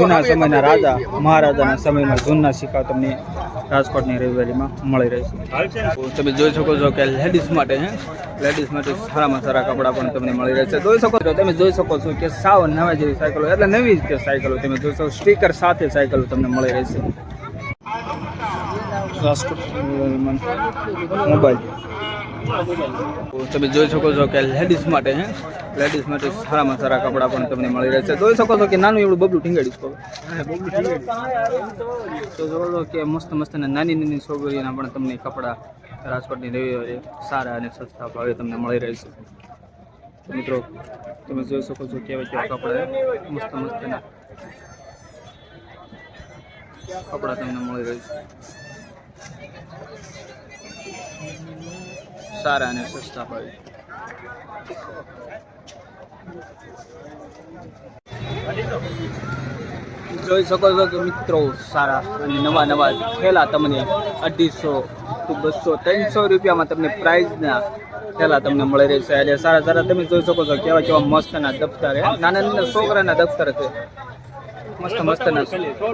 જૂના સમયના રાજા મહારાજાના સમયમાં જૂના સિક્કા તમને રાજકોટની રવિવારીમાં મળી રહેશે તમે જોઈ શકો છો કે લેડીઝ માટે હે લેડીઝ માટે સારામાં સારા કપડાં પણ તમને મળી રહેશે જોઈ શકો છો તમે જોઈ શકો છો કે સાવ નવા જેવી સાયકલો એટલે નવી જ સાયકલો તમે જોઈ શકો સ્ટીકર સાથે સાયકલો તમને મળી રહેશે રાજકોટ. મોબાઈલ. તમે જોઈ શકો છો કે લેડીઝ માટે હે લેડીઝ માટે સારામાં સારા કપડાં પણ તમને મળી રહેશે. જોઈ શકો છો કે નાનું એવડું બબલું ઠીંગાડીશ તો તો જોવો કે મસ્ત મસ્ત અને નાની નાની છોકરીઓના પણ તમને કપડાં રાજકોટની રેવી સારા અને સસ્તા ભાવે તમને મળી રહેશે. મિત્રો, તમે જોઈ શકો છો કેવા કેવા કપડાં મસ્ત મસ્ત કપડાં તમને મળી રહેશે. સારા અને સસ્તા ભાવે. જોઈ શકો છો કે મિત્રો, સારા અને નવા નવા થેલા તમને અઢીસો બસો, ત્રણસો રૂપિયામાં તમને પ્રાઇઝના થેલા તમને મળી રહેશે. એટલે સારા સારા તમે જોઈ શકો છો, કેવા કેવા મસ્તના દફતર હે નાના નાના છોકરાના દફતર છે. મસ્ત મસ્તના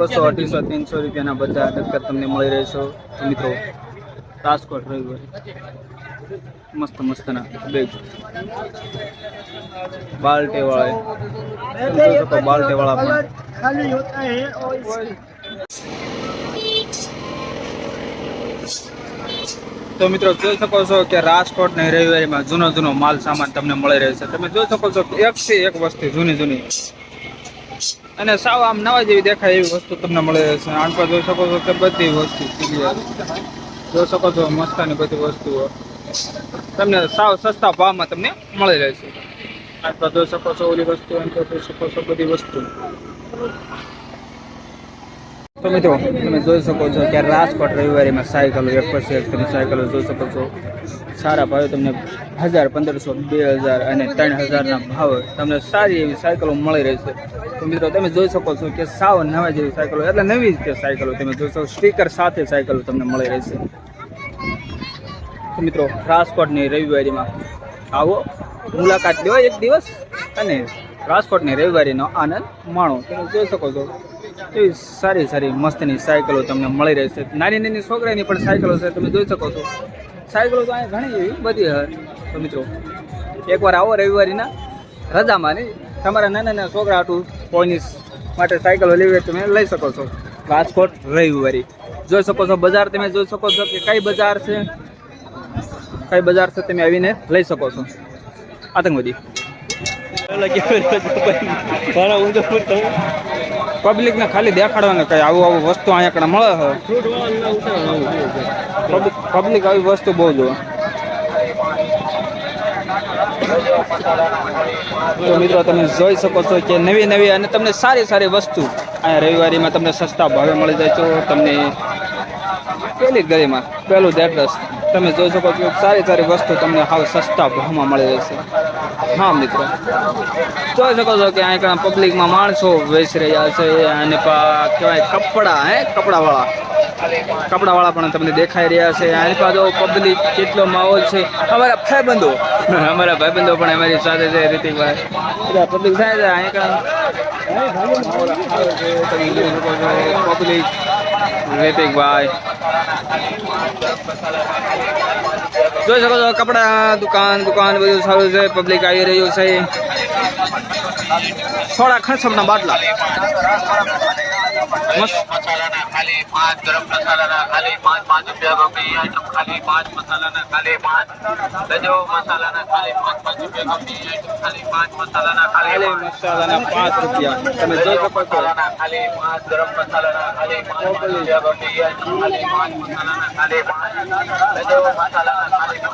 બસો, અઢીસો, ત્રણસો રૂપિયાના બધા દફતર તમને મળી રહેશે. મિત્રો, રાજકોટ રવિવારે. મસ્ત મસ્તના બેગ બાલટે વાળા તો વાળા તો મિત્રો જોઈ શકો છો કે રાજકોટ રાજકોટની રવિવારીમાં જૂનો જૂનો માલ સામાન તમને મળી રહ્યો છે. તમે જોઈ શકો છો એક થી એક વસ્તુ જૂની જૂની. અને સાવ આમ નવા જેવી દેખાય એવી વસ્તુ તમને મળી રહી છે. આણ પર જોઈ શકો છો કે બધી વસ્તુ જોઈ શકો છો મસ્તાની બધી વસ્તુઓ. તમને સાવ સસ્તા ભાવમાં તમને મળી રહેશે. પર જોઈ શકો છો ઓલી વસ્તુ આન તો શકો છો બધી વસ્તુ. તો મિત્રો તમે જોઈ શકો છો કે રાજકોટ રવિવારીમાં સાયકલો એક પછી એક તમે સાયકલો જોઈ શકો છો. સારા ભાવે તમને હજાર પંદરસો બે હજાર અને ત્રણ હજારના ભાવ તમને સારી એવી સાયકલો મળી રહેશે. તો મિત્રો તમે જોઈ શકો છો કે સાવ નવા જેવી સાયકલો એટલે નવી જ તે સાયકલો તમે જોઈ શકો સ્ટીકર સાથે સાયકલો તમને મળી રહેશે. મિત્રો, રાજકોટની રવિવારીમાં આવો, મુલાકાત લેવાય એક દિવસ અને રાજકોટની રવિવારીનો આનંદ માણો. તમે જોઈ શકો છો એવી સારી સારી મસ્તની સાયકલો તમને મળી રહેશે. નાની નાની છોકરાની પણ સાયકલો છે, તમે જોઈ શકો છો. સાયકલો તો અહીંયા ઘણી એવી બધી તો મિત્રો, એકવાર આવો રવિવારીના રજામાં ને તમારા નાના નાના છોકરા હાટું કોઈની માટે સાયકલો લેવી તમે લઈ શકો છો. રાજકોટ રવિવારી. જોઈ શકો છો, બજાર તમે જોઈ શકો છો કે કઈ બજાર છે? કઈ બજાર છે તમે આવીને લઈ શકો છો? આતંકવાદી. પબ્લિક ને ખાલી દેખાડવાનું કઈ આવું આવું વસ્તુ અહીંયા મળે છે? પબ્લિક આવી વસ્તુ બહુ જોવે. તો મિત્રો તમે જોઈ શકો છો કે નવી નવી અને તમને સારી સારી વસ્તુ અહીંયા રવિવારીમાં તમને સસ્તા ભાવે મળી જાય છો. તમને પેલી ગરીમાં પહેલું એડ્રેસ તમે જોઈ શકો છો સારી સારી વસ્તુ તમને હાવ સસ્તા ભાવમાં મળી રહેશે. હા, મિત્રો. જોઈ શકો છો કે અહીં ઘણા પબ્લિકમાં માણસો વેચી રહ્યા છે. અને કહેવાય કપડા, હે? કપડાવાળા. કપડાવાળા પણ તમને દેખાઈ રહ્યા છે. આની પાછો પબ્લિક કેટલો માહોલ છે. અમારા ભાઈબંધો. અમારા ભાઈબંધો પણ અમારી સાથે છે, રીતિકભાઈ. પબ્લિક થાય છે, અહીં ઘણા માહોલ સારો છે. તમે જોઈ શકો છો પબ્લિક રીતિકભાઈ જોઈ શકો છો, કપડા, દુકાન દુકાન બધું સારું છે પબ્લિક આવી રહ્યું છે. થોડા ખસમના બાટલા. મસાલાના ખાલી પાંચ ગરમ મસાલાના ખાલી પાંચ પાંચ રૂપિયા ગમે આઈટમ ખાલી પાંચ મસાલાના ખાલી પાંચ ગજો મસાલાના ખાલી પાંચ પાંચ રૂપિયા ગમે આઈટમ ખાલી પાંચ મસાલાના ખાલી મસાલાના પાંચ રૂપિયા તમે જોઈ શકો છો ખાલી પાંચ ગરમ મસાલાના ખાલી પાંચ પાંચ રૂપિયા ગમે આઈટમ ખાલી પાંચ મસાલાના ખાલી પાંચ મસાલાના ખાલી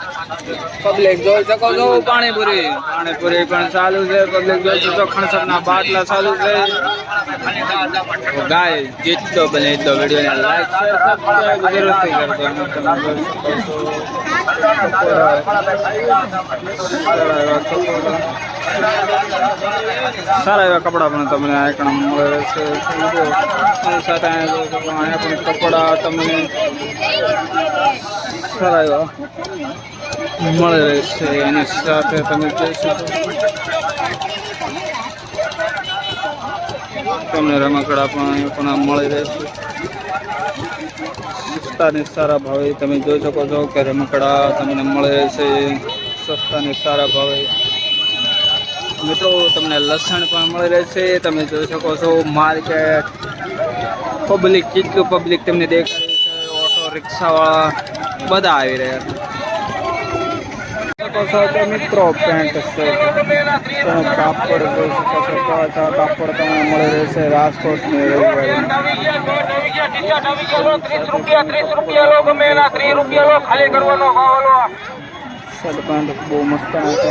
પબ્લિક જોઈ શકો છો પાણીપુરી પાણીપુરી પણ ચાલુ છે પબ્લિક જોઈ શકો છો ખણસપના બાટલા ચાલુ છે ગાય જેટલો બને એટલો વિડીયોને લાઈક શેર સબસ્ક્રાઈબ જરૂરથી કરજો અને તમે સારા એવા કપડાં પણ તમને આઈકણ મળે છે. સાથે અહીંયા પણ કપડાં તમને સારા એવા મળે છે. એની સાથે તમે જોઈ શકો. તમને રમકડા પણ અહીંયા પણ મળી રહેશે સસ્તા ને સારા ભાવે તમે જોઈ શકો છો કે રમકડા તમને મળી છે. સસ્તા ને સારા ભાવે. મિત્રો, તમને લસણ પણ મળી રહેશે તમે જોઈ શકો છો માર્કેટ. પબ્લિક કેટલું પબ્લિક તમને દેખાય છે ઓટો રિક્ષાવાળા બધા આવી રહ્યા છો. કે મિત્રો પેન્ટ છે કાપડ જોઈ શકો છો કાપડ તમને મળી રહેશે રાજકોટની શર્ટ બહુ મસ્ત છે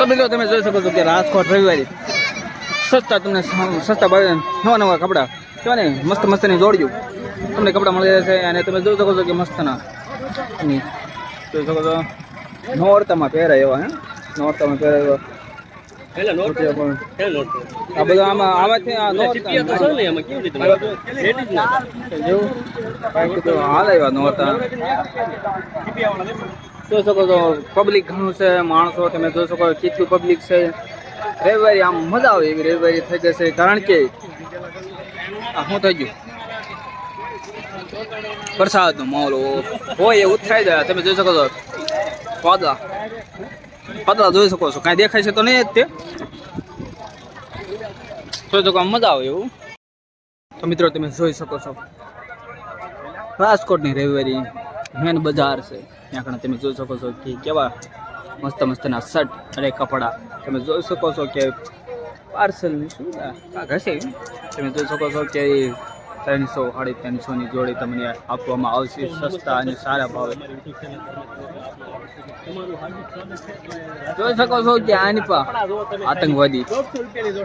તો મિત્રો તમે જોઈ શકો છો કે રાજકોટ રવિવારી સસ્તા તમને સસ્તા ભાવે નવા નવા કપડાં. કેવા ને મસ્ત મસ્તની જોડ્યું તમને કપડાં મળી જશે અને તમે જોઈ શકો છો કે મસ્તના. જોઈ શકો છો નોરતામાં પહેરાય એવા હે? નોરતામાં પહેરાય. એવા આ બધા આમાં આમાંથી આ નોરતા હાલ આવ્યા નહોતા જોઈ શકો છો પબ્લિક ઘણું છે, માણસો તમે જોઈ શકો કેટલું પબ્લિક છે. રવિવારી આમ મજા આવે એવી રવિવારી થઈ જશે, કારણ કે આ શું થઈ ગયું? વરસાદનો માહોલ હોય એવું થાય જાય તમે જોઈ શકો છો. પાદળા પાદળા જોઈ શકો છો, કાંઈ દેખાય છે તો નહીં જ તે. જોઈ શકો મજા આવે એવું. તો મિત્રો તમે જોઈ શકો છો, રાજકોટની રવિવારી મેન બજાર છે. ત્યાં તમે જોઈ શકો છો કે કેવા મસ્ત મસ્તના શર્ટ અને કપડાં. તમે જોઈ શકો છો કે પાર્સલની સુવિધા હશે તમે જોઈ શકો છો કે ત્રણસો સાડી ત્રણસોની જોડી તમને આપવામાં આવશે સસ્તા અને સારા ભાવે. જોઈ શકો છો કે આની પણ આતંકવાદી.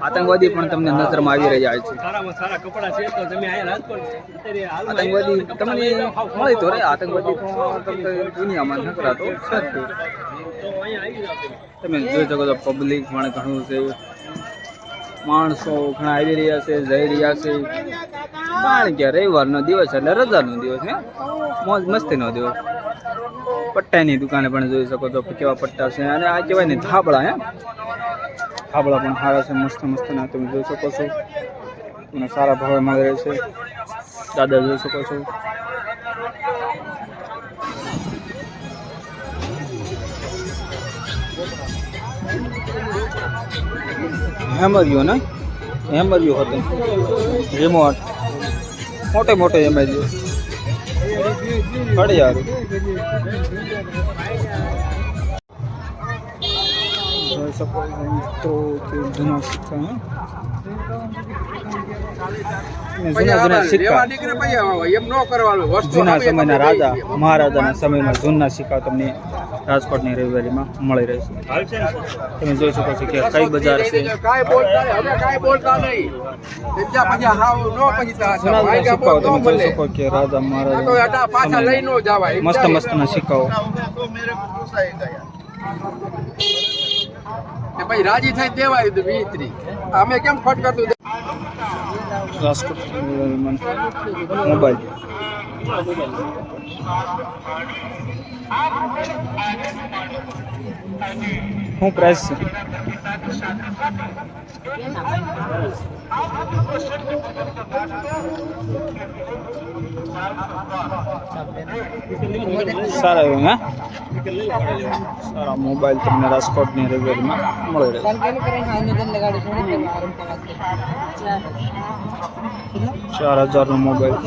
આતંકવાદી પણ તમને નજરમાં આવી રહ્યા છે. આતંકવાદી તમને મળી તો રે આતંકવાદી તમને દુનિયામાં નકરા તો છે જ તે. તમે. જોઈ શકો છો પબ્લિક પણ ઘણું છે માણસો ઘણા આવી રહ્યા છે જઈ રહ્યા છે. કારણ કે રવિવારનો દિવસ એટલે રજાનો દિવસ, હે? મોજ મસ્તીનો દિવસ. પટ્ટાની દુકાને પણ જોઈ શકો છો કેવા પટ્ટા છે અને આ કહેવાય ને ધાબળા, હે? ધાબળા પણ સારા છે, મસ્ત મસ્તના, તમે જોઈ શકો છો. અને સારા ભાવે મળે છે. દાદા જોઈ શકો છો. હેમરિયો ને? હેમરિયો હતો. રિમોટ. મોટે મોટે હેમરિયો ઘડિયાળ જોઈ મિત્રો કે જૂના સિક્કા જૂના સમયના રાજા, મહારાજાના સમયમાં જૂના સિક્કા તમને રાજકોટની રવિવારીમાં મળી રહેશે. તમે જોઈ શકો છો કે કઈ બજાર છે. કે રાજા, મહારાજા મસ્ત મસ્તના સિક્કાઓ. ભાઈ રાજી થઈ દેવાય તો વીસ ત્રીસ અમે કેમ ખોટ કરતું રાજકોટ મોબાઈલ. શું પ્રાઇસ છે. સારા એવું, હા? સારા મોબાઈલ તમને રાજકોટની રવિવારીમાં મળી ચાર હજારનો મોબાઈલ